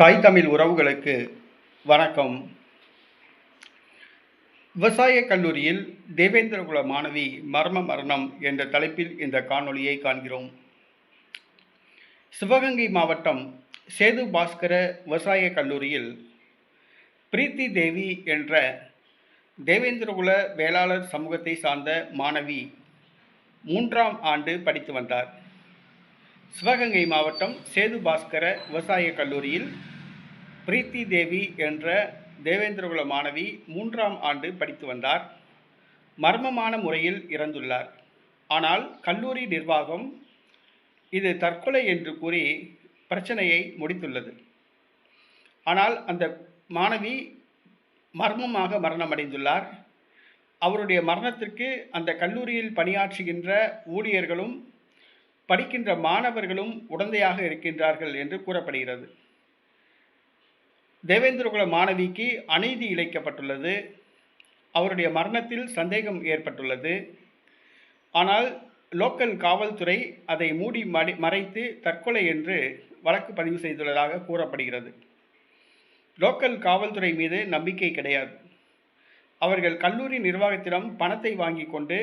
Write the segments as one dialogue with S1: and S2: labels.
S1: தாய் தமிழ் உறவுகளுக்கு வணக்கம். விவசாய கல்லூரியில் தேவேந்திரகுல மாணவி மர்ம மரணம் என்ற தலைப்பில் இந்த காணொளியை காண்கிறோம். சிவகங்கை மாவட்டம் சேது பாஸ்கர விவசாய கல்லூரியில் பிரீத்தி தேவி என்ற தேவேந்திரகுல வேளாளர் சமூகத்தை சார்ந்த மாணவி மூன்றாம் ஆண்டு படித்து வந்தார். சிவகங்கை மாவட்டம் சேது பாஸ்கர விவசாய கல்லூரியில் பிரீத்தி தேவி என்ற தேவேந்திரகுல மாணவி மூன்றாம் ஆண்டு படித்து வந்தார். மர்மமான முறையில் இறந்துள்ளார். ஆனால் கல்லூரி நிர்வாகம் இது தற்கொலை என்று கூறி பிரச்சனையை முடித்துள்ளது. ஆனால் அந்த மாணவி மர்மமாக மரணமடைந்துள்ளார். அவருடைய மரணத்திற்கு அந்த கல்லூரியில் பணியாற்றுகின்ற ஊழியர்களும் படிக்கின்ற மாணவர்களும் உடந்தையாக இருக்கின்றார்கள் என்று கூறப்படுகிறது. தேவேந்திரகுல மாணவிக்கு அநீதி இழைக்கப்பட்டுள்ளது. அவருடைய மரணத்தில் சந்தேகம் ஏற்பட்டுள்ளது. ஆனால் லோக்கல் காவல்துறை அதை மூடி மடி மறைத்து தற்கொலை என்று வழக்கு பதிவு செய்துள்ளதாக கூறப்படுகிறது. லோக்கல் காவல்துறை மீது நம்பிக்கை கிடையாது. அவர்கள் கல்லூரி நிர்வாகத்திடம் பணத்தை வாங்கி கொண்டு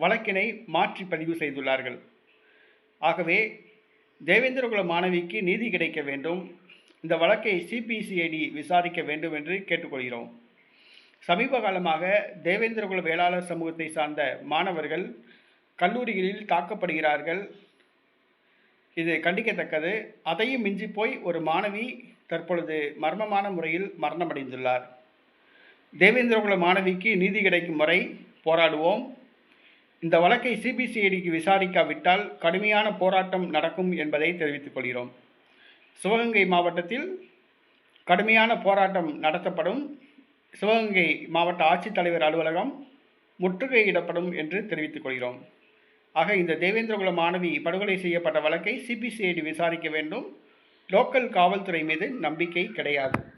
S1: வழக்கினை மாற்றி பதிவு செய்துள்ளார்கள். ஆகவே தேவேந்திரகுல மாணவிக்கு நீதி கிடைக்க வேண்டும். இந்த வழக்கை சிபிசிஐடி விசாரிக்க வேண்டும் என்று கேட்டுக்கொள்கிறோம். சமீப காலமாக தேவேந்திரகுல வேளாளர் சமூகத்தை சார்ந்த மாணவர்கள் கல்லூரிகளில் தாக்கப்படுகிறார்கள். இது கண்டிக்கத்தக்கது. அதையும் மிஞ்சி போய் ஒரு மாணவி தற்பொழுது மர்மமான முறையில் மரணமடைந்துள்ளார். தேவேந்திரகுல மாணவிக்கு நீதி கிடைக்கும் வரை போராடுவோம். இந்த வழக்கை சிபிசிஐடிக்கு விசாரிக்காவிட்டால் கடுமையான போராட்டம் நடக்கும் என்பதை தெரிவித்துக் கொள்கிறோம். சிவகங்கை மாவட்டத்தில் கடுமையான போராட்டம் நடத்தப்படும். சிவகங்கை மாவட்ட ஆட்சித்தலைவர் அலுவலகம் முற்றுகையிடப்படும் என்று தெரிவித்துக் கொள்கிறோம். ஆக இந்த தேவேந்திரகுல மாணவி படுகொலை செய்யப்பட்ட வழக்கை சிபிசிஐடி விசாரிக்க வேண்டும். லோக்கல் காவல்துறை மீது நம்பிக்கை கிடையாது.